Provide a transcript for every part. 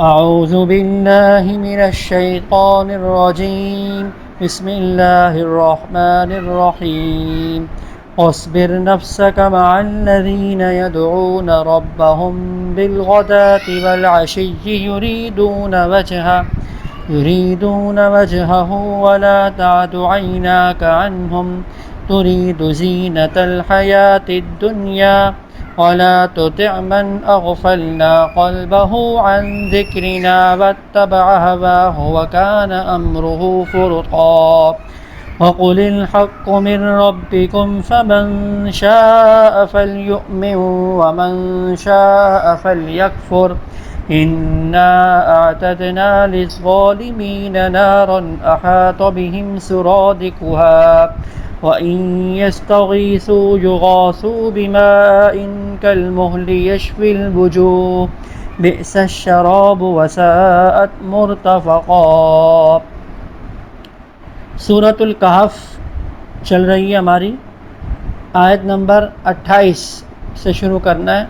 أعوذ بالله من الشيطان الرجيم. بسم الله الرحمن الرحيم. واصبر نفسك مع الذين يدعون ربهم بالغداة والعشي يريدون وجهه يريدون وجهه ولا تعد عيناك عنهم. تريد زينة الحياة الدنيا ولا تطع من أغفلنا قلبه عن ذكرنا واتبع هواه وكان أمره فرطا. وقل الحق من ربكم فمن شاء فليؤمن ومن شاء فليكفر. إنا أعتدنا للظالمين نارا أحاط بهم سرادقها. وَإِن يَسْتَغِيثُوا يُغَاثُوا بِمَاءٍ كَالْمُهْلِ يَشْفِي الْوُجُوهَ بِئْسَ الشَّرَابُ وَسَاءَتْ مُرْتَفَقًا سورة القحف چل رہی ہے ہماری۔ آیت نمبر اٹھائیس سے شروع کرنا ہے۔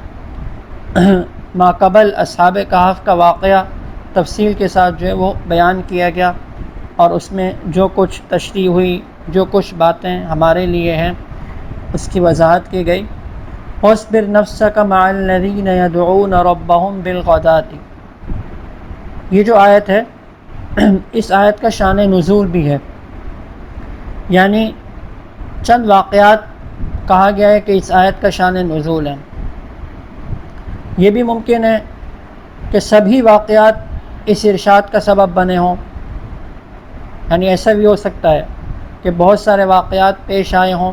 ماقبل اصحاب کہف کا واقعہ تفصیل کے ساتھ جو ہے وہ بیان کیا گیا اور اس میں جو کچھ تشریح ہوئی۔ جو کچھ باتیں ہمارے لیے ہیں، اس کی وضاحت کی گئی۔ حسبر نفس کا معلین یدعون ربهم بالغداتی یہ جو آیت ہے، اس آیت کا شان نزول بھی ہے۔ یعنی چند واقعات کہا گیا ہے کہ اس آیت کا شان نزول ہے یہ بھی ممکن ہے کہ سبھی واقعات اس ارشاد کا سبب بنے ہوں۔ یعنی ایسا بھی ہو سکتا ہے۔ کہ بہت سارے واقعات پیش آئے ہوں،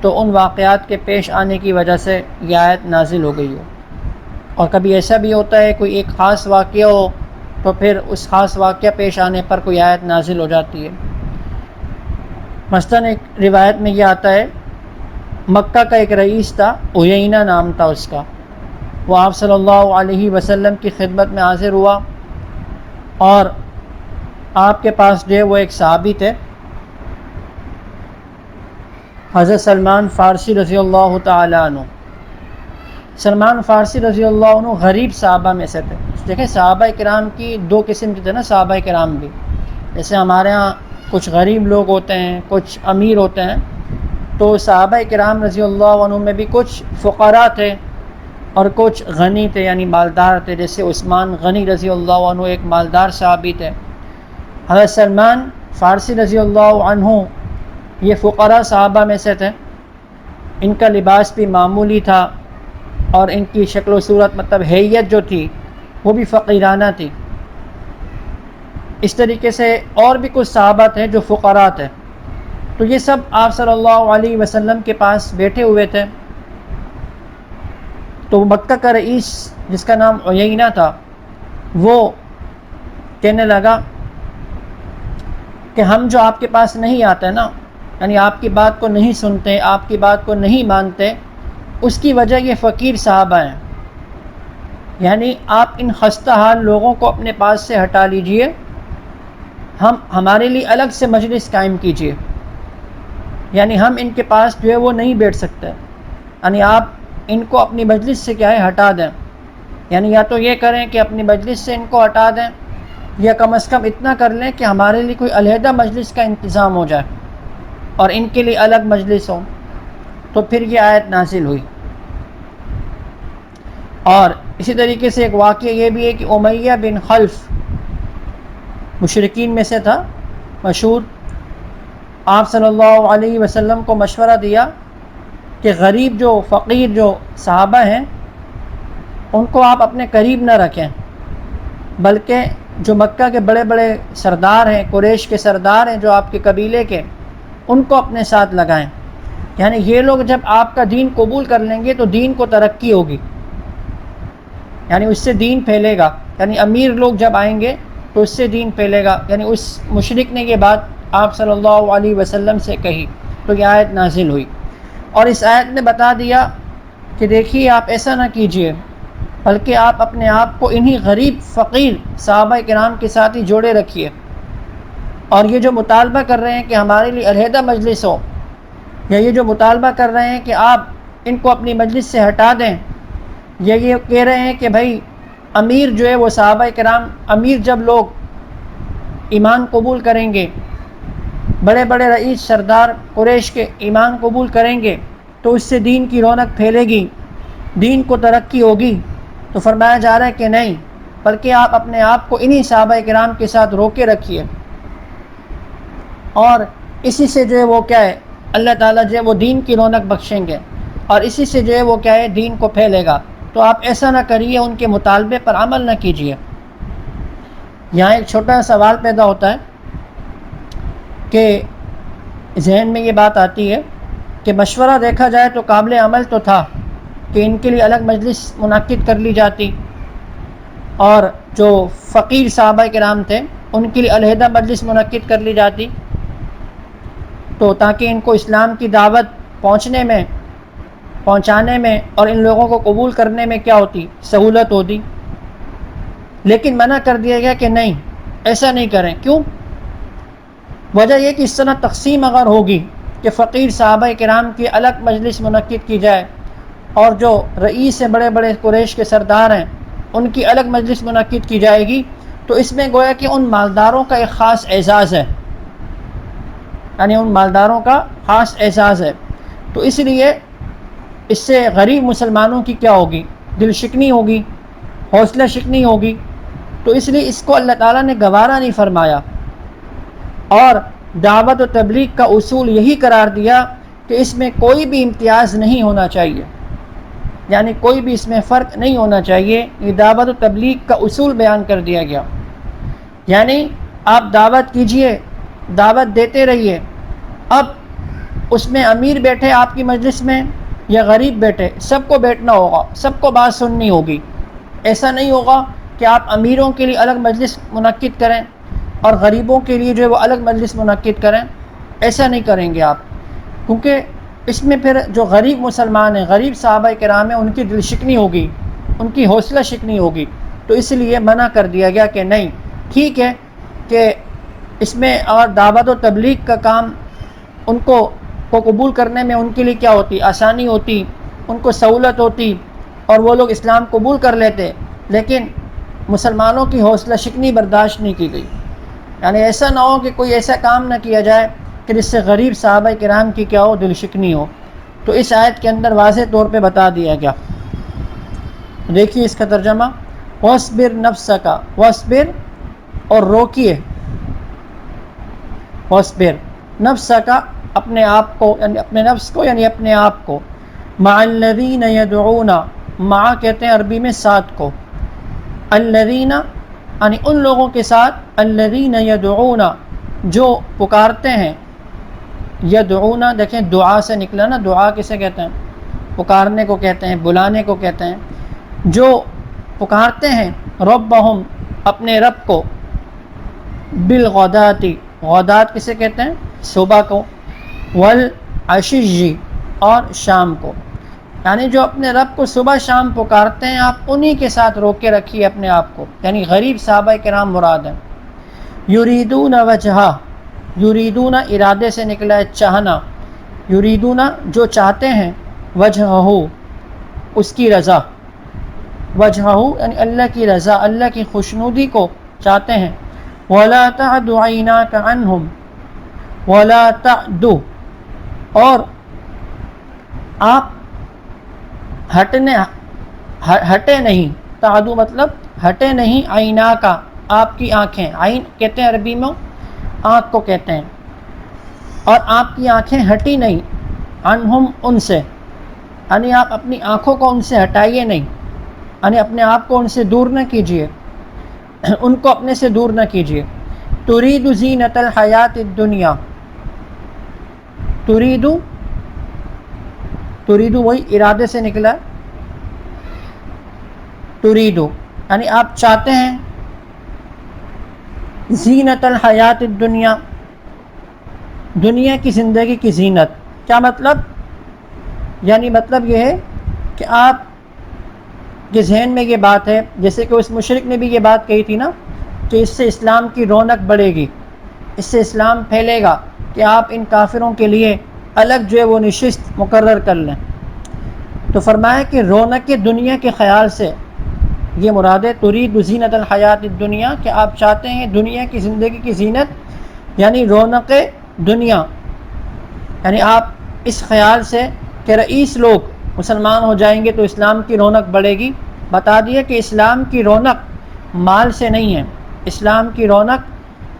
تو ان واقعات کے پیش آنے کی وجہ سے یہ آیت نازل ہو گئی ہو اور کبھی ایسا بھی ہوتا ہے کوئی ایک خاص واقعہ ہو، تو پھر اس خاص واقعہ پیش آنے پر کوئی آیت نازل ہو جاتی ہے۔ مثلاً ایک روایت میں یہ آتا ہے، مکہ کا ایک رئیس تھا اوینہ نام تھا اس کا۔ وہ آپ صلی اللہ علیہ وسلم کی خدمت میں حاضر ہوا اور آپ کے پاس جو ہے وہ ایک صحابی تھے۔ حضرت سلمان فارسی رضی اللہ تعالیٰ عنہ۔ سلمان فارسی رضی اللہ عنہ غریب صحابہ میں سے تھے۔ دیکھیں صحابہ کرام کی دو قسم کے تھے نا، صحابہ کرام بھی۔ جیسے ہمارے ہاں کچھ غریب لوگ ہوتے ہیں، کچھ امیر ہوتے ہیں، تو صحابہ کرام رضی اللہ عنہ میں بھی کچھ فقراء تھے اور کچھ غنی تھے یعنی مالدار تھے۔ جیسے عثمان غنی رضی اللہ عنہ ایک مالدار صحابی تھے۔ حضرت سلمان فارسی رضی اللہ عنہ یہ فقراء صحابہ میں سے تھے۔ ان کا لباس بھی معمولی تھا اور ان کی شکل و صورت مطلب حیت جو تھی، وہ بھی فقیرانہ تھی۔ اس طریقے سے اور بھی کچھ صحابہ تھے جو فقراء تھے۔ تو یہ سب آپ صلی اللہ علیہ وسلم کے پاس بیٹھے ہوئے تھے۔ تو مکہ کا رئیس جس کا نام عینہ تھا، وہ کہنے لگا کہ ہم جو آپ کے پاس نہیں آتے نا یعنی آپ کی بات کو نہیں سنتے، آپ کی بات کو نہیں مانتے، اس کی وجہ یہ فقیر صحابہ ہیں۔ یعنی آپ ان خستہ حال لوگوں کو اپنے پاس سے ہٹا لیجیے۔ ہم، ہمارے لیے الگ سے مجلس قائم کیجیے۔ یعنی ہم ان کے پاس جو ہے وہ نہیں بیٹھ سکتے۔ یعنی آپ ان کو اپنی مجلس سے کیا ہے، ہٹا دیں۔ یعنی یا تو یہ کریں کہ اپنی مجلس سے ان کو ہٹا دیں، یا کم از کم اتنا کر لیں کہ ہمارے لیے کوئی علیحدہ مجلس کا انتظام ہو جائے۔ اور ان کے لیے الگ مجلس ہو تو پھر یہ آیت نازل ہوئی۔ اور اسی طریقے سے ایک واقعہ یہ بھی ہے کہ امیہ بن خلف مشرقین میں سے تھا، مشہور۔ آپ صلی اللہ علیہ وسلم کو مشورہ دیا کہ غریب جو، فقیر جو صحابہ ہیں، ان کو آپ اپنے قریب نہ رکھیں، بلکہ جو مکہ کے بڑے بڑے سردار ہیں، قریش کے سردار ہیں، جو آپ کے قبیلے کے ان کو اپنے ساتھ لگائیں۔ یعنی یہ لوگ جب آپ کا دین قبول کر لیں گے تو دین کو ترقی ہوگی۔ یعنی اس سے دین پھیلے گا۔ یعنی امیر لوگ جب آئیں گے تو اس سے دین پھیلے گا۔ یعنی اس مشرق نے یہ بات آپ صلی اللہ علیہ وسلم سے کہی۔ تو یہ آیت نازل ہوئی۔ اور اس آیت نے بتا دیا کہ دیکھیے آپ ایسا نہ کیجیے، بلکہ آپ اپنے آپ کو انہی غریب، فقیر، صحابہ کرام کے ساتھ ہی جوڑے رکھیے۔ اور یہ جو مطالبہ کر رہے ہیں کہ ہمارے لیے علیحدہ مجلس ہو، یا یہ جو مطالبہ کر رہے ہیں کہ آپ ان کو اپنی مجلس سے ہٹا دیں، یا یہ کہہ رہے ہیں کہ بھائی امیر جو ہے وہ صحابہ کرام، امیر جب لوگ ایمان قبول کریں گے، بڑے بڑے رئیس سردار قریش کے ایمان قبول کریں گے، تو اس سے دین کی رونق پھیلے گی، دین کو ترقی ہوگی، تو فرمایا جا رہا ہے کہ نہیں، بلکہ آپ اپنے آپ کو انہی صحابہ کرام کے ساتھ روکے رکھیے۔ اور اسی سے جو ہے وہ کیا ہے، اللہ تعالیٰ جو ہے وہ دین کی رونق بخشیں گے۔ اور اسی سے جو ہے وہ کیا ہے، دین کو پھیلے گا۔ تو آپ ایسا نہ کریے، ان کے مطالبے پر عمل نہ کیجیے۔ یہاں ایک چھوٹا سوال پیدا ہوتا ہے کہ ذہن میں یہ بات آتی ہے کہ مشورہ دیکھا جائے تو قابل عمل تو تھا کہ ان کے لیے الگ مجلس منعقد کر لی جاتی۔ اور جو فقیر صحابہ کرام تھے، ان کے لیے علیحدہ مجلس منعقد کر لی جاتی۔ تو تاکہ ان کو اسلام کی دعوت پہنچنے میں، پہنچانے میں اور ان لوگوں کو قبول کرنے میں کیا ہوتی، سہولت ہوتی۔ لیکن منع کر دیا گیا کہ نہیں، ایسا نہیں کریں۔ کیوں؟ وجہ یہ کہ اس طرح تقسیم اگر ہوگی کہ فقیر صحابہ کرام کی الگ مجلس منعقد کی جائے اور جو رئیس بڑے بڑے قریش کے سردار ہیں، ان کی الگ مجلس منعقد کی جائے گی، تو اس میں گویا کہ ان مالداروں کا ایک خاص اعزاز ہے۔ یعنی ان مالداروں کا خاص اعزاز ہے۔ تو اس لیے اس سے غریب مسلمانوں کی کیا ہوگی؟ دل شکنی ہوگی، حوصلہ شکنی ہوگی۔ تو اس لیے اس کو اللہ تعالیٰ نے گوارا نہیں فرمایا۔ اور دعوت و تبلیغ کا اصول یہی قرار دیا کہ اس میں کوئی بھی امتیاز نہیں ہونا چاہیے۔ یعنی کوئی بھی اس میں فرق نہیں ہونا چاہیے۔ یہ دعوت و تبلیغ کا اصول بیان کر دیا گیا۔ یعنی آپ دعوت کیجیے۔ دعوت دیتے رہیے۔ اب اس میں امیر بیٹھے آپ کی مجلس میں یا غریب بیٹھے، سب کو بیٹھنا ہوگا، سب کو بات سننی ہوگی۔ ایسا نہیں ہوگا کہ آپ امیروں کے لیے الگ مجلس منعقد کریں اور غریبوں کے لیے جو ہے وہ الگ مجلس منعقد کریں۔ ایسا نہیں کریں گے آپ۔ کیونکہ اس میں پھر جو غریب مسلمان ہیں، غریب صحابہ کرام ہیں، ان کی دل شکنی ہوگی، ان کی حوصلہ شکنی ہوگی۔ تو اس لیے منع کر دیا گیا کہ نہیں، ٹھیک ہے کہ اس میں اور دعوت و تبلیغ کا کام ان کو کو قبول کرنے میں ان کے لیے کیا ہوتی؟ آسانی ہوتی، ان کو سہولت ہوتی اور وہ لوگ اسلام قبول کر لیتے، لیکن مسلمانوں کی حوصلہ شکنی برداشت نہیں کی گئی۔ یعنی ایسا نہ ہو کہ کوئی ایسا کام نہ کیا جائے کہ جس سے غریب صحابہ کرام کی کیا ہو، دل شکنی ہو۔ تو اس آیت کے اندر واضح طور پہ بتا دیا گیا۔ دیکھیے اس کا ترجمہ۔ وصبر نفس کا وصبر اور روکیے۔ وصبر نفس کا اپنے آپ کو یعنی اپنے نفس کو یعنی اپنے آپ کو۔ مع الذین یدعون، مع کہتے ہیں عربی میں ساتھ کو۔ الذین یعنی ان لوگوں کے ساتھ الذین یدعون، جو پکارتے ہیں۔ یدعون، دیکھیں دعا سے نکلا نا، دعا کسے کہتے ہیں؟ پکارنے کو کہتے ہیں، بلانے کو کہتے ہیں۔ جو پکارتے ہیں ربہم، اپنے رب کو۔ بالغداتی غدات کسے کہتے ہیں؟ صبح کو، والعشی اور شام کو۔ یعنی جو اپنے رب کو صبح شام پکارتے ہیں، آپ انہی کے ساتھ روک کے رکھیے اپنے آپ کو۔ یعنی غریب صحابہ کرام مراد ہیں۔ یریدون وجہ یریدون ارادے سے نکلا ہے چاہنا۔ یریدون جو چاہتے ہیں وجہ ہو اس کی رضا۔ وجہ ہو یعنی اللہ کی رضا، اللہ کی خوشنودی کو چاہتے ہیں۔ ولا تعد عیناک عنہم ولا تعد اور آپ ہٹنے ہٹے نہیں تعدو مطلب ہٹے نہیں آئینہ کا آپ کی آنکھیں آئین کہتے ہیں عربی میں آنکھ کو کہتے ہیں اور آپ کی آنکھیں ہٹی نہیں انہم ان سے یعنی آپ اپنی آنکھوں کو ان سے ہٹائیے نہیں یعنی اپنے آپ کو ان سے دور نہ کیجیے ان کو اپنے سے دور نہ کیجیے۔ ترید زینت الحیات دنیا تریدو تریدو وہی ارادے سے نکلا۔ تریدو یعنی آپ چاہتے ہیں۔ زینت الحیات الدنیا دنیا کی زندگی کی زینت۔ کیا مطلب؟ یعنی مطلب یہ ہے کہ آپ کے ذہن میں یہ بات ہے، جیسے کہ اس مشرق نے بھی یہ بات کہی تھی نا کہ اس سے اسلام کی رونق بڑھے گی، اس سے اسلام پھیلے گا کہ آپ ان کافروں کے لیے الگ جو ہے وہ نشست مقرر کر لیں۔ تو فرمایا کہ رونق دنیا کے خیال سے یہ مراد ہے، ترید زینت الحیات دنیا کہ آپ چاہتے ہیں دنیا کی زندگی کی زینت یعنی رونق دنیا۔ یعنی آپ اس خیال سے کہ رئیس لوگ مسلمان ہو جائیں گے تو اسلام کی رونق بڑھے گی۔ بتا دیے کہ اسلام کی رونق مال سے نہیں ہے۔ اسلام کی رونق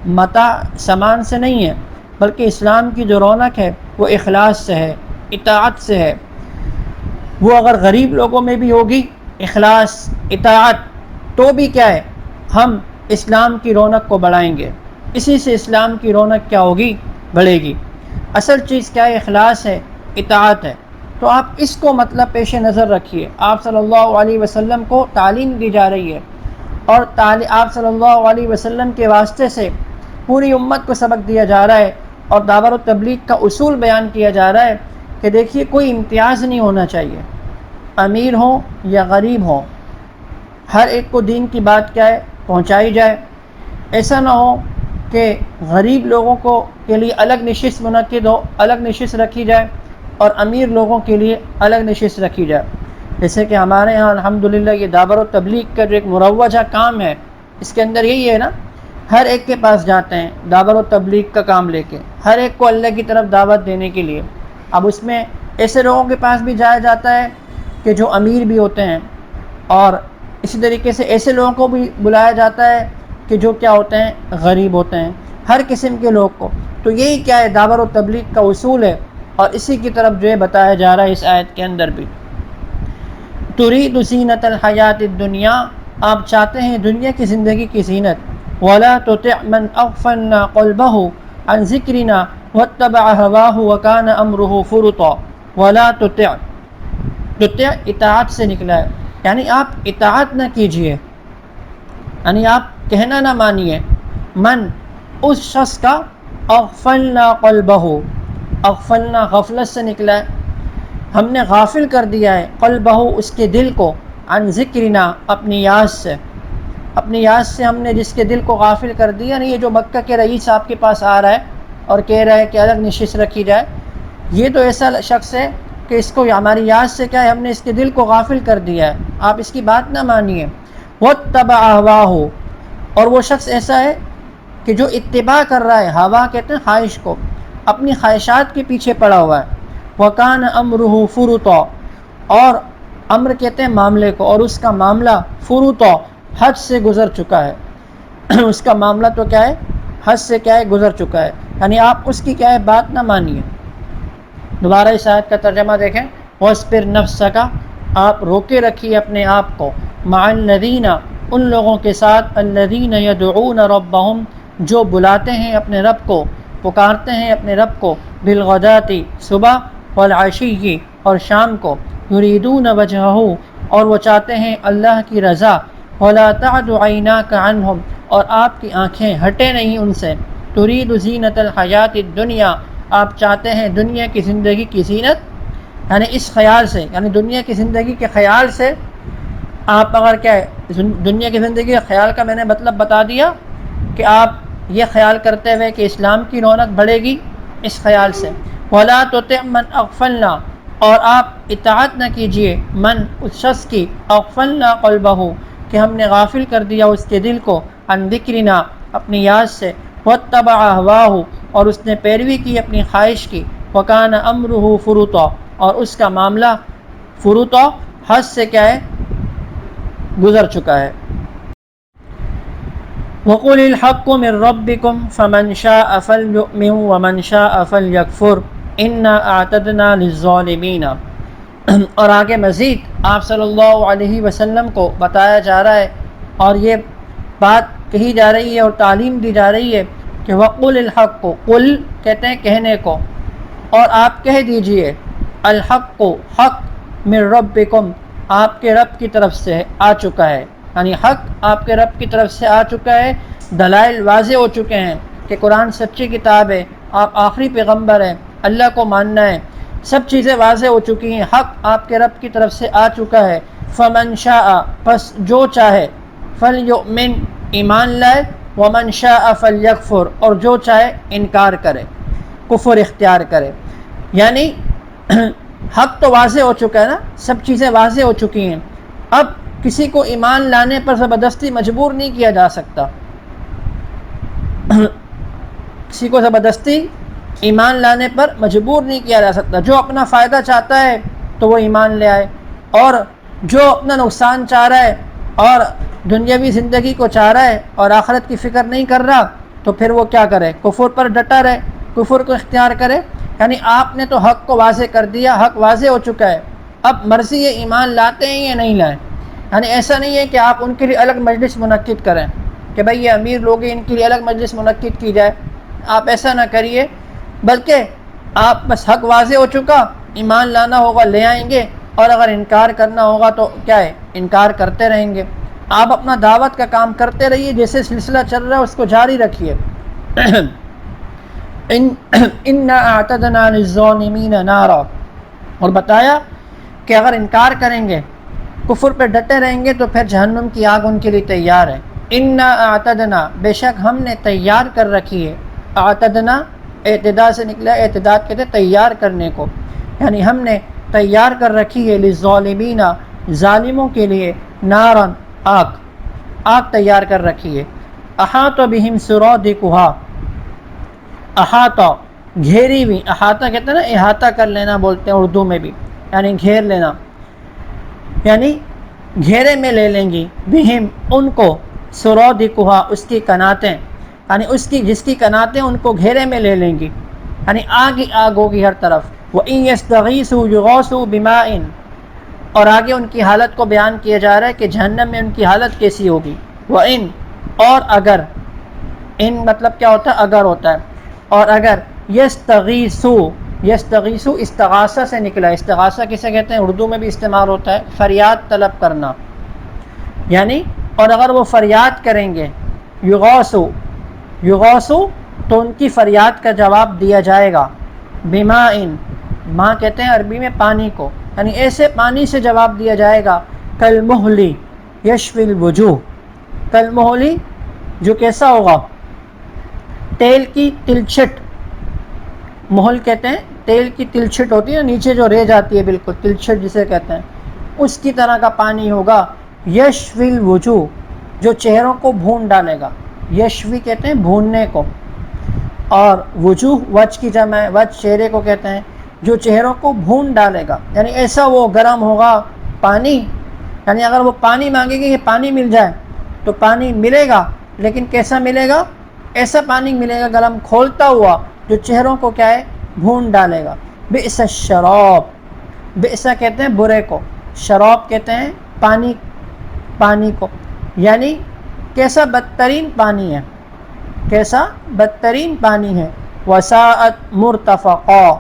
متا سامان سے نہیں ہے، بلکہ اسلام کی جو رونق ہے وہ اخلاص سے ہے، اطاعت سے ہے۔ وہ اگر غریب لوگوں میں بھی ہوگی، اخلاص، اطاعت، تو بھی کیا ہے؟ ہم اسلام کی رونق کو بڑھائیں گے۔ اسی سے اسلام کی رونق کیا ہوگی؟ بڑھے گی۔ اصل چیز کیا ہے؟ اخلاص ہے، اطاعت ہے۔ تو آپ اس کو مطلب پیش نظر رکھیے۔ آپ صلی اللہ علیہ وسلم کو تعلیم دی جا رہی ہے اور آپ صلی اللہ علیہ وسلم کے واسطے سے پوری امت کو سبق دیا جا رہا ہے اور دعوت و تبلیغ کا اصول بیان کیا جا رہا ہے کہ دیکھیے کوئی امتیاز نہیں ہونا چاہیے۔ امیر ہوں یا غریب ہوں، ہر ایک کو دین کی بات کیا ہے، پہنچائی جائے۔ ایسا نہ ہو کہ غریب لوگوں کو کے لیے الگ نشست منعقد ہو، الگ نشست رکھی جائے۔ اور امیر لوگوں کے لیے الگ نشست رکھی جائے۔ جیسے کہ ہمارے ہاں الحمدللہ یہ دابر و تبلیغ کا جو ایک مروجہ کام ہے، اس کے اندر یہی ہے نا، ہر ایک کے پاس جاتے ہیں دعوت و تبلیغ کا کام لے کے، ہر ایک کو اللہ کی طرف دعوت دینے کے لیے۔ اب اس میں ایسے لوگوں کے پاس بھی جایا جاتا ہے کہ جو امیر بھی ہوتے ہیں، اور اسی طریقے سے ایسے لوگوں کو بھی بلایا جاتا ہے کہ جو کیا ہوتے ہیں، غریب ہوتے ہیں، ہر قسم کے لوگ کو۔ تو یہی کیا ہے دعوت و تبلیغ کا اصول ہے۔ اور اسی کی طرف جو ہے بتایا جا رہا ہے اس آیت کے اندر بھی۔ ترید زینت الحیات دنیا آپ چاہتے ہیں دنیا کی زندگی کی زینت۔ ولا تطع من اغفلنا قلبه عن ذكرنا واتبع هواه وكان امره فرطا۔ ولا تطع۔ تطع اطاعت سے نکلا ہے۔ یعنی آپ اطاعت نہ کیجیے۔ یعنی آپ کہنا نہ مانیے۔ من، اس شخص کا اغفلنا قلبه۔ اغفلنا، غفلت سے نکلا ہے۔ ہم نے غافل کر دیا ہے قلبہ، اس کے دل کو، عن ذکرنا، اپنی یاد سے۔ اپنی یاد سے ہم نے جس کے دل کو غافل کر دیا، نہیں، یہ جو مکہ کے رئیس آپ کے پاس آ رہا ہے اور کہہ رہا ہے کہ الگ نشست رکھی جائے۔ یہ تو ایسا شخص ہے کہ اس کو ہماری یاد سے کیا ہے، ہم نے اس کے دل کو غافل کر دیا ہے۔ آپ اس کی بات نہ مانیے۔ وہ تبا ہوا ہو اور وہ شخص ایسا ہے کہ جو اتباع کر رہا ہے، ہوا کہتے ہیں خواہش کو۔ اپنی خواہشات کے پیچھے پڑا ہوا ہے۔ وہ کان امر فروتو اور امر کہتے ہیں معاملے کو، اور اس کا معاملہ فروتو حد سے گزر چکا ہے۔ اس کا معاملہ تو کیا ہے؟ حد سے کیا ہے؟ گزر چکا ہے۔ یعنی آپ اس کی کیا ہے؟ بات نہ مانیے۔ دوبارہ اس آیت کا ترجمہ دیکھیں۔ وس پر نفس کا آپ روکے رکھیے اپنے آپ کو۔ مع الذین ان لوگوں کے ساتھ الذین یدعون ربهم۔ جو بلاتے ہیں اپنے رب کو۔ پکارتے ہیں اپنے رب کو بالغداتی صبح والعشی اور شام کو۔ یریدون وجہہ اور وہ چاہتے ہیں اللہ کی رضا۔ ولا تعد عیناک عنہم اور آپ کی آنکھیں ہٹے نہیں ان سے۔ ترید زینت الحیات الدنیا آپ چاہتے ہیں دنیا کی زندگی کی زینت۔ یعنی اس خیال سے یعنی دنیا کی زندگی کے خیال سے آپ اگر کیا دنیا کی زندگی کے خیال کا میں نے مطلب بتا دیا کہ آپ یہ خیال کرتے ہوئے کہ اسلام کی رونق بڑھے گی اس خیال سے۔ ولا تو من اغفلنا اور آپ اطاعت نہ کیجیے من اس شخص کی۔ اغفلنا قلبہ کہ ہم نے غافل کر دیا اس کے دل کو۔ ان ذکرنا اپنی یاد سے۔ وتبع ہوا اور اس نے پیروی کی اپنی خواہش کی۔ وکان امر ہو اور اس کا معاملہ فروتا حد سے کیا ہے؟ گزر چکا ہے۔ وقول الحق من ربكم فمن شاء فليؤمن ومن شاء فليكفر انا اعتدنا للظالمين۔ اور آگے مزید آپ صلی اللہ علیہ وسلم کو بتایا جا رہا ہے اور یہ بات کہی جا رہی ہے اور تعلیم دی جا رہی ہے کہ وقل الحق کو قل کہتے ہیں کہنے کو۔ اور آپ کہہ دیجیے، الحق کو حق من ربکم آپ کے رب کی طرف سے آ چکا ہے۔ یعنی حق آپ کے رب کی طرف سے آ چکا ہے، دلائل واضح ہو چکے ہیں کہ قرآن سچی کتاب ہے، آپ آخری پیغمبر ہیں، اللہ کو ماننا ہے۔ سب چیزیں واضح ہو چکی ہیں، حق آپ کے رب کی طرف سے آ چکا ہے۔ فمن شاء، پس جو چاہے فل یؤمن ایمان لائے۔ ومن شاء فل یکفر اور جو چاہے، انکار کرے، کفر اختیار کرے۔ یعنی حق تو واضح ہو چکا ہے نا، سب چیزیں واضح ہو چکی ہیں۔ اب کسی کو ایمان لانے پر زبردستی مجبور نہیں کیا جا سکتا۔ کسی کو زبردستی ایمان لانے پر مجبور نہیں کیا جا سکتا۔ جو اپنا فائدہ چاہتا ہے تو وہ ایمان لے آئے۔ اور جو اپنا نقصان چاہ رہا ہے اور دنیاوی زندگی کو چاہ رہا ہے اور آخرت کی فکر نہیں کر رہا، تو پھر وہ کیا کرے؟ کفر پر ڈٹا رہے، کفر کو اختیار کرے۔ یعنی آپ نے تو حق کو واضح کر دیا، حق واضح ہو چکا ہے۔ اب مرضی یہ ایمان لاتے ہیں یا نہیں لائیں؟ یعنی ایسا نہیں ہے کہ آپ ان کے لیے الگ مجلس منعقد کریں کہ بھائی یہ امیر لوگ ہیں، ان کے لیے الگ مجلس منعقد کی جائے۔ آپ ایسا نہ کریے، بلکہ آپ بس حق واضح ہو چکا، ایمان لانا ہوگا، لے آئیں گے، اور اگر انکار کرنا ہوگا تو کیا ہے؟ انکار کرتے رہیں گے۔ آپ اپنا دعوت کا کام کرتے رہیے، جیسے سلسلہ چل رہا ہے، اس کو جاری رکھیے۔ نارا۔ اور بتایا کہ اگر انکار کریں گے کفر پہ ڈٹے رہیں گے تو پھر جہنم کی آگ ان کے لیے تیار ہے۔ ان آتدنا بے شک ہم نے تیار کر رکھی ہے۔ آتدنا اعتداد سے نکلا اعتداد کہتے تیار کرنے کو۔ یعنی ہم نے تیار کر رکھی ہے۔ لظالمین ظالموں کے لیے نارن آگ۔ آگ تیار کر رکھی ہے۔ احاط بہم سرود کوہا احاطہ گھیری ہوئی۔ احاطہ کہتے ہیں نا، احاطہ کر لینا بولتے ہیں اردو میں بھی۔ یعنی گھیر لینا۔ یعنی گھیرے میں لے لیں گی، بہم، ان کو سرود کوہا، اس کی کناتیں یعنی اس کی جس کی کناتیں، ان کو گھیرے میں لے لیں گی۔ یعنی آگ ہی آگ ہوگی ہر طرف۔ وہ این یستغیث یغوث بمائن اور آگے ان کی حالت کو بیان کیا جا رہا ہے کہ جہنم میں ان کی حالت کیسی ہوگی۔ وہ ان اور اگر، ان مطلب کیا ہوتا ہے؟ اگر ہوتا ہے۔ اور اگر یس تغیثو استغاثہ سے نکلا استغاثہ کسے کہتے ہیں؟ اردو میں بھی استعمال ہوتا ہے۔ فریاد طلب کرنا۔ یعنی اور اگر وہ فریاد کریں گے یغوسو یغوسو تو ان کی فریاد کا جواب دیا جائے گا۔ بیما ان ماں کہتے ہیں عربی میں پانی کو۔ یعنی ایسے پانی سے جواب دیا جائے گا۔ کل محلی یشف الوجوہ۔ کل محلی جو کیسا ہوگا؟ تیل کی تلچھٹ۔ محل کہتے ہیں، تیل کی تلچھٹ ہوتی ہے نیچے جو رہ جاتی ہے بالکل تلچھٹ جسے کہتے ہیں۔ اس کی طرح کا پانی ہوگا۔ یشویل وجوہ جو چہروں کو بھون ڈالے گا۔ یشوی کہتے ہیں بھوننے کو۔ اور وجوہ وچ کی جمع ہے۔ وچ چہرے کو کہتے ہیں، جو چہروں کو بھون ڈالے گا۔ یعنی ایسا وہ گرم ہوگا پانی۔ یعنی اگر وہ پانی مانگے گی کہ پانی مل جائے، تو پانی ملے گا۔ لیکن کیسا ملے گا؟ ایسا پانی ملے گا، گرم کھولتا ہوا۔ جو چہروں کو کیا ہے؟ بھون ڈالے گا۔ بے شراب بے ایسا کہتے ہیں برے کو۔ شراب کہتے ہیں پانی پانی کو۔ یعنی کیسا بدترین پانی ہے؟ کیسا بدترین پانی ہے؟ وساعت مرتفقہ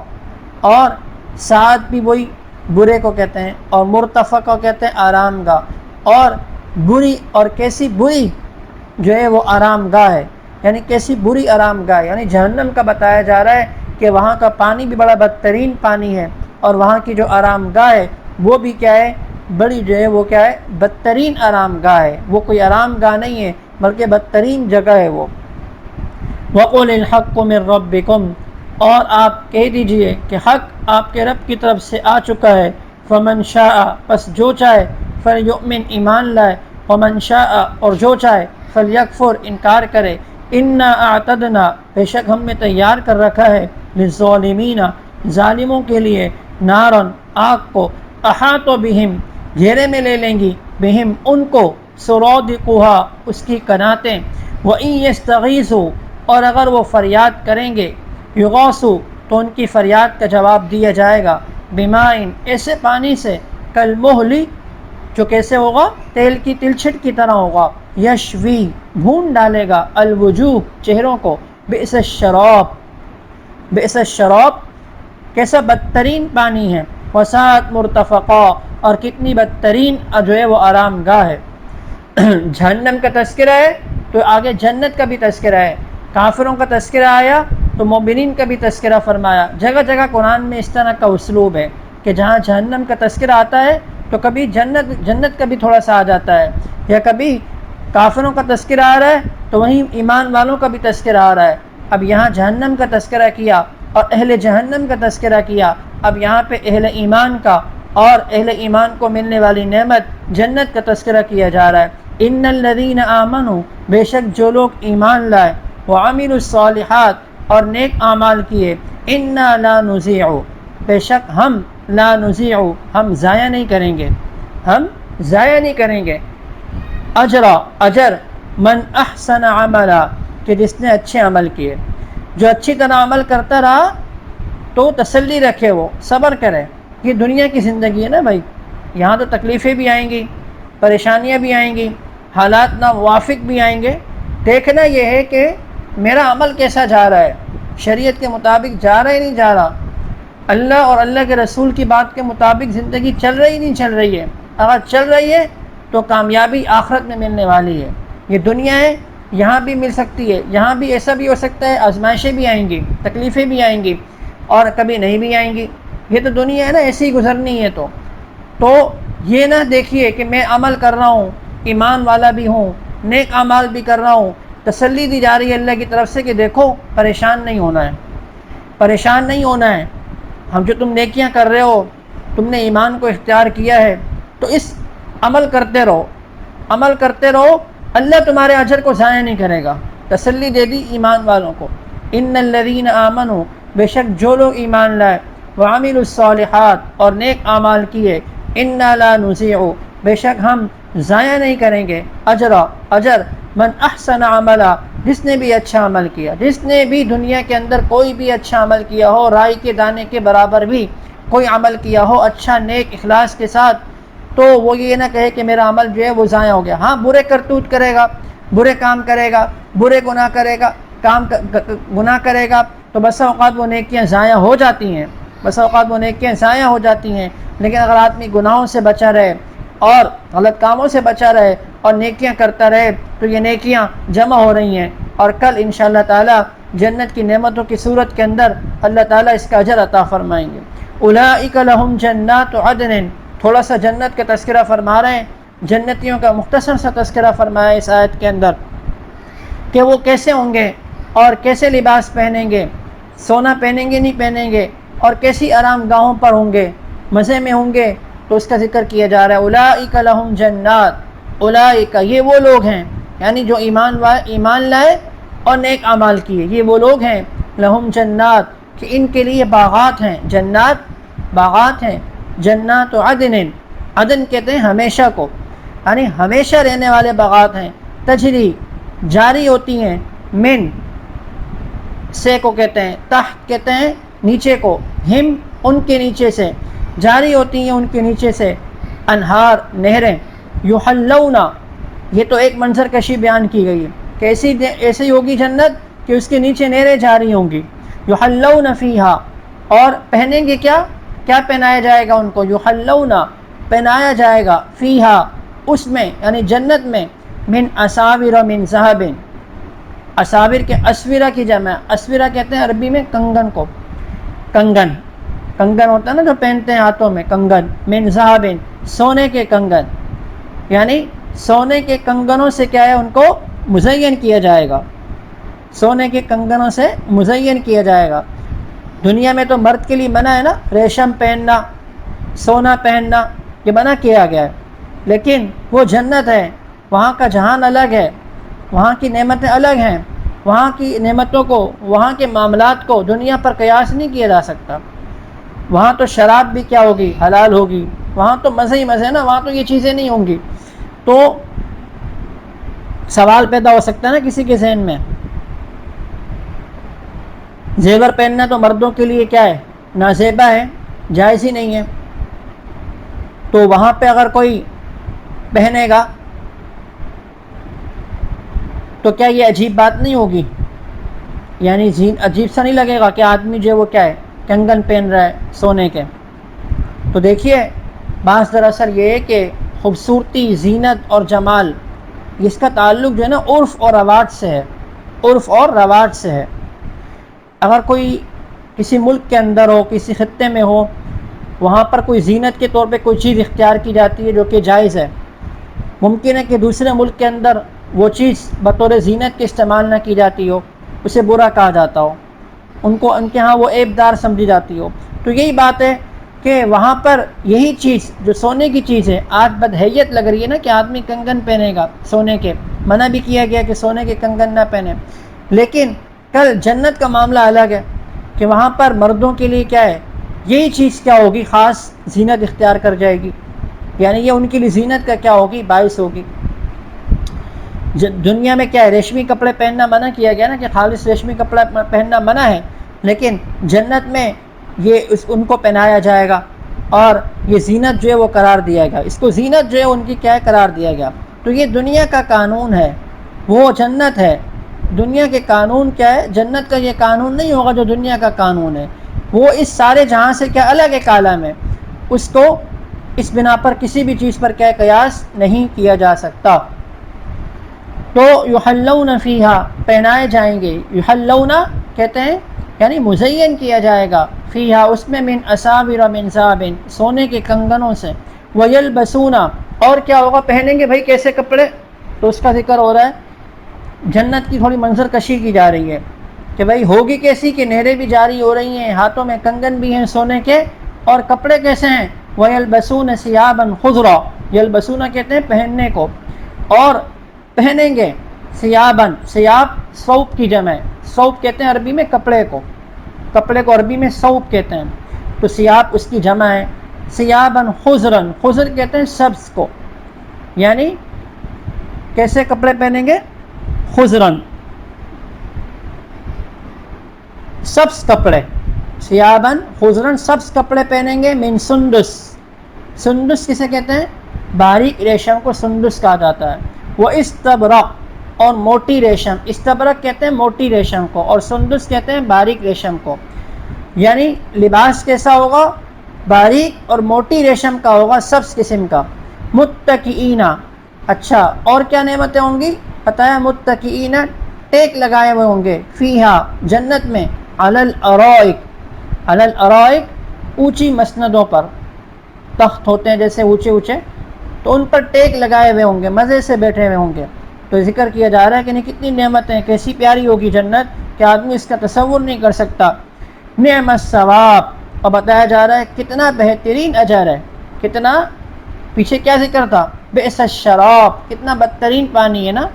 اور سعد بھی وہی برے کو کہتے ہیں اور مرتفق کو کہتے ہیں آرام گاہ۔ اور بری اور کیسی بری جو ہے وہ آرام گاہ ہے؟ یعنی کیسی بری آرام گاہ یعنی جہنم کا بتایا جا رہا ہے کہ وہاں کا پانی بھی بڑا بدترین پانی ہے اور وہاں کی جو آرام گاہ ہے، وہ بھی کیا ہے، بڑی جو ہے، وہ کیا ہے، بدترین آرام گاہ ہے۔ وہ کوئی آرام گاہ نہیں ہے، بلکہ بدترین جگہ ہے وہ۔ وقول الحق من ربکم اور آپ کہہ دیجیے کہ حق آپ کے رب کی طرف سے آ چکا ہے۔ فمن شاء، پس جو چاہے فلیؤمن ایمان لائے۔ ومن شاء، اور جو چاہے فلیکفر انکار کرے۔ انا اعتدنا، بے شک ہم نے تیار کر رکھا ہے للظالمین ظالموں کے لیے نارن آگ کو احاط و بہم، گھیرے میں لے لیں گی، بہم ان کو سرود کوہا اس کی کناتیں۔ وہ یستغیث ہو اور اگر وہ فریاد کریں گے یغوسو تو ان کی فریاد کا جواب دیا جائے گا۔ بیمائن ایسے پانی سے کل محلی جو کیسے ہوگا؟ تیل کی، تلچھٹ کی طرح ہوگا۔ یشوی بھون ڈالے گا الوجوہ چہروں کو۔ بئس شراب بئس شراب کیسا بدترین پانی ہے۔ وسعت مرتفقہ۔ اور کتنی بدترین جو ہے وہ آرام گاہ ہے۔ جہنم کا تذکرہ ہے تو آگے جنت کا بھی تذکرہ ہے۔ کافروں کا تذکرہ آیا تو مومنین کا بھی تذکرہ فرمایا۔ جگہ جگہ قرآن میں اس طرح کا اسلوب ہے کہ جہاں جہنم کا تذکرہ آتا ہے تو کبھی جنت جنت کا بھی تھوڑا سا آ جاتا ہے۔ یا کبھی کافروں کا تذکرہ آ رہا ہے تو وہیں ایمان والوں کا بھی تذکرہ آ رہا ہے۔ اب یہاں جہنم کا تذکرہ کیا اور اہل جہنم کا تذکرہ کیا، اب یہاں پہ اہل ایمان کا اور اہل ایمان کو ملنے والی نعمت جنت کا تذکرہ کیا جا رہا ہے۔ ان الذین آمنوا، بے شک جو لوگ ایمان لائے وہ عامر الصالحات اور نیک اعمال کیے، انا لا نزیع بے شک ہم لا نزیع ہم ضائع نہیں کریں گے۔ ہم ضائع نہیں کریں گے۔ اجرا، اجر من احسن عملا، کہ جس نے اچھے عمل کیے۔ جو اچھی طرح عمل کرتا رہا، تو تسلی رکھے وہ، صبر کرے۔ یہ دنیا کی زندگی ہے نا بھائی؟ یہاں تو تکلیفیں بھی آئیں گی، پریشانیاں بھی آئیں گی، حالات ناموافق بھی آئیں گے۔ دیکھنا یہ ہے کہ میرا عمل کیسا جا رہا ہے؟ شریعت کے مطابق جا رہا ہے نہیں جا رہا؟ اللہ اور اللہ کے رسول کی بات کے مطابق زندگی چل رہی نہیں چل رہی ہے؟ اگر چل رہی ہے تو کامیابی آخرت میں ملنے والی ہے۔ یہ دنیا ہے، یہاں بھی مل سکتی ہے۔ یہاں بھی ایسا بھی ہو سکتا ہے، آزمائشیں بھی آئیں گی، تکلیفیں بھی آئیں گی اور کبھی نہیں بھی آئیں گی۔ یہ تو دنیا ہے نا، ایسی ہی گزرنی ہے تو۔ تو یہ نہ دیکھیے کہ میں عمل کر رہا ہوں، ایمان والا بھی ہوں، نیک اعمال بھی کر رہا ہوں۔ تسلی دی جا رہی ہے اللہ کی طرف سے کہ دیکھو، پریشان نہیں ہونا ہے۔ پریشان نہیں ہونا ہے۔ ہم جو تم نیکیاں کر رہے ہو، تم نے ایمان کو اختیار کیا ہے، تو اس عمل کرتے رہو۔ عمل کرتے رہو، اللہ تمہارے اجر کو ضائع نہیں کرے گا۔ تسلی دے دی ایمان والوں کو۔ ان الذین آمنوا، بے شک جو لوگ ایمان لائے وعمل الصالحات اور نیک اعمال کیے ان لا نزیع بے شک ہم ضائع نہیں کریں گے۔ اجرا، اجر، من احسن عملہ جس نے بھی اچھا عمل کیا، جس نے بھی دنیا کے اندر کوئی بھی اچھا عمل کیا ہو رائی کے دانے کے برابر بھی کوئی عمل کیا ہو اچھا نیک اخلاص کے ساتھ تو وہ یہ نہ کہے کہ میرا عمل جو ہے وہ ضائع ہو گیا۔ ہاں برے کرتوت کرے گا، برے کام کرے گا، برے گناہ کرے گا، کام گناہ کرے گا، تو بسا اوقات وہ نیکیاں ضائع ہو جاتی ہیں۔ بسا اوقات وہ نیکیاں ضائع ہو جاتی ہیں۔ لیکن اگر آدمی گناہوں سے بچا رہے اور غلط کاموں سے بچا رہے اور نیکیاں کرتا رہے، تو یہ نیکیاں جمع ہو رہی ہیں۔ اور کل ان شاء اللہ تعالیٰ جنت کی نعمتوں کی صورت کے اندر اللہ تعالیٰ اس کا اجر عطا فرمائیں گے۔ الاک لہم جنات عدن۔ تھوڑا سا جنت کا تذکرہ فرما رہے ہیں۔ جنتیوں کا مختصر سا تذکرہ فرمایا اس آیت کے اندر کہ وہ کیسے ہوں گے اور کیسے لباس پہنیں گے، سونا پہنیں گے، نہیں پہنیں گے، اور کیسی آرام گاہوں پر ہوں گے، مزے میں ہوں گے۔ تو اس کا ذکر کیا جا رہا ہے الا لہم جنات الا یہ وہ لوگ ہیں یعنی جو ایمان ایمان لائے اور نیک اعمال کیے، یہ وہ لوگ ہیں، لہم جنات، کہ ان کے لیے باغات ہیں، جنات باغات ہیں۔ جنات و عدن. عدن کہتے ہیں ہمیشہ کو. یعنی ہمیشہ رہنے والے باغات ہیں. تجری، جاری ہوتی ہیں. من، سے کو کہتے ہیں. تحت کہتے ہیں نیچے کو. ہم، ان کے نیچے سے. جاری ہوتی ہیں ان کے نیچے سے. انہار، نہریں. یو یہ تو ایک منظر کشی بیان کی گئی ہے. کہ ایسی ایسی ہوگی جنت کہ اس کے نیچے نہریں جاری ہوں گی. یو فیہا. اور پہنیں گے کیا؟ کیا پہنایا جائے گا ان کو؟ یو پہنایا جائے گا فیہا، اس میں یعنی جنت میں، من اصابر و من صحابن اصابر کے اسورہ کی جمع اسورہ کہتے ہیں عربی میں کنگن کو۔ کنگن کنگن ہوتا ہے نا جو پہنتے ہیں ہاتھوں میں، کنگن، من صحابن سونے کے کنگن۔ یعنی سونے کے کنگنوں سے کیا ہے؟ ان کو مزین کیا جائے گا۔ سونے کے کنگنوں سے مزین کیا جائے گا۔ دنیا میں تو مرد کے لیے منع ہے نا، ریشم پہننا، سونا پہننا، یہ منع کیا گیا ہے۔ لیکن وہ جنت ہے، وہاں کا جہان الگ ہے، وہاں کی نعمتیں الگ ہیں، وہاں کی نعمتوں کو، وہاں کے معاملات کو دنیا پر قیاس نہیں کیا جا سکتا۔ وہاں تو شراب بھی کیا ہوگی؟ حلال ہوگی۔ وہاں تو مزے ہی مزے نا، وہاں تو یہ چیزیں نہیں ہوں گی۔ تو سوال پیدا ہو سکتا ہے نا کسی کے ذہن میں۔ زیور پہننا تو مردوں کے لیے کیا ہے؟ نازیبا ہے، جائز ہی نہیں ہے۔ تو وہاں پہ اگر کوئی پہنے گا، تو کیا یہ عجیب بات نہیں ہوگی؟ یعنی عجیب سا نہیں لگے گا کہ آدمی جو ہے وہ کیا ہے، کنگن پہن رہا ہے سونے کے۔ تو دیکھیے، بعض دراصل یہ ہے کہ خوبصورتی، زینت اور جمال، اس کا تعلق جو ہے نا عرف اور رواج سے ہے۔ عرف اور رواج سے ہے۔ اگر کوئی کسی ملک کے اندر ہو، کسی خطے میں ہو، وہاں پر کوئی زینت کے طور پہ کوئی چیز اختیار کی جاتی ہے جو کہ جائز ہے، ممکن ہے کہ دوسرے ملک کے اندر وہ چیز بطور زینت کے استعمال نہ کی جاتی ہو، اسے برا کہا جاتا ہو، ان کو ان کے ہاں وہ عیب دار سمجھی جاتی ہو۔ تو یہی بات ہے کہ وہاں پر یہی چیز جو سونے کی چیز ہے، آج بدحیت لگ رہی ہے نا کہ آدمی کنگن پہنے گا سونے کے۔ منع بھی کیا گیا کہ سونے کے کنگن نہ پہنے۔ لیکن کل جنت کا معاملہ الگ ہے کہ وہاں پر مردوں کے لیے کیا ہے؟ یہی چیز کیا ہوگی؟ خاص زینت اختیار کر جائے گی۔ یعنی یہ ان کے لیے زینت کا کیا ہوگی؟ باعث ہوگی۔ دنیا میں کیا ہے؟ ریشمی کپڑے پہننا منع کیا گیا نا کہ خالص ریشمی کپڑا پہننا منع ہے، لیکن جنت میں یہ اس ان کو پہنایا جائے گا اور یہ زینت جو ہے وہ قرار دیا گیا۔ اس کو زینت جو ہے ان کی کیا قرار دیا گیا؟ تو یہ دنیا کا قانون ہے، وہ جنت ہے۔ دنیا کے قانون کیا ہے؟ جنت کا یہ قانون نہیں ہوگا جو دنیا کا قانون ہے۔ وہ اس سارے جہاں سے کیا الگ ایک عالم ہے۔ اس کو اس بنا پر کسی بھی چیز پر کیا قیاس نہیں کیا جا سکتا۔ تو یحلون فیہا، پہنائے جائیں گے۔ یحلون کہتے ہیں یعنی مزین کیا جائے گا۔ فیہا، اس میں من اساور من صابن سونے کے کنگنوں سے۔ ویلبسونا، اور کیا ہوگا؟ پہنیں گے بھائی کیسے کپڑے؟ تو اس کا ذکر ہو رہا ہے۔ جنت کی تھوڑی منظر کشی کی جا رہی ہے کہ بھائی ہوگی کیسی کہ نہریں بھی جاری ہو رہی ہیں، ہاتھوں میں کنگن بھی ہیں سونے کے اور کپڑے کیسے ہیں؟ وہ البسون سیابن خزرا یلبسونا کہتے ہیں پہننے کو اور پہنیں گے سیابن سیاب سوپ کی جمع ہے۔ سوپ کہتے ہیں عربی میں کپڑے کو کپڑے کو عربی میں سوپ کہتے ہیں۔ تو سیاب اس کی جمع ہے۔ سیابن خزرن خزر کہتے ہیں سبز کو یعنی کیسے کپڑے پہنیں گے؟ خزرن سبز کپڑے۔ سیابن خزرن سبز کپڑے پہنیں گے من سندس۔ سندس کسے کہتے ہیں؟ باریک ریشم کو سندس کہا جاتا ہے۔ وہ استبرق اور موٹی ریشم۔ استبرق کہتے ہیں موٹی ریشم کو اور سندس کہتے ہیں باریک ریشم کو۔ یعنی لباس کیسا ہوگا؟ باریک اور موٹی ریشم کا ہوگا سبز قسم کا۔ متقینہ اچھا اور کیا نعمتیں ہوں گی؟ بتایا متقینہ ٹیک لگائے ہوئے ہوں گے۔ فیہا، جنت میں۔ علل ارائق علل ارائق اونچی مسندوں پر۔ تخت ہوتے ہیں جیسے اونچے اونچے۔ تو ان پر ٹیک لگائے ہوئے ہوں گے، مزے سے بیٹھے ہوئے ہوں گے۔ تو ذکر کیا جا رہا ہے کہ نہیں کتنی نعمتیں، کیسی پیاری ہوگی جنت کہ آدمی اس کا تصور نہیں کر سکتا۔ نعمت ثواب اور بتایا جا رہا ہے کتنا بہترین اجر ہے۔ کتنا؟ پیچھے کیا ذکر تھا؟ بے شراب کتنا بدترین پانی ہے نا؟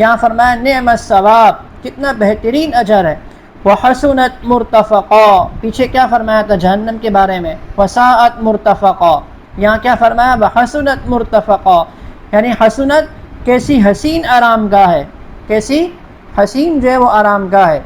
یہاں فرمایا، نعم ثواب کتنا بہترین اجر ہے۔ وہ حسنت مرتفقہ پیچھے کیا فرمایا تھا جہنم کے بارے میں؟ وساعت مرتفقہ یہاں کیا فرمایا؟ وہ حسنت مرتفقہ یعنی حسنت کیسی حسین آرام گاہ ہے، کیسی حسین جو ہے وہ آرام گاہ ہے۔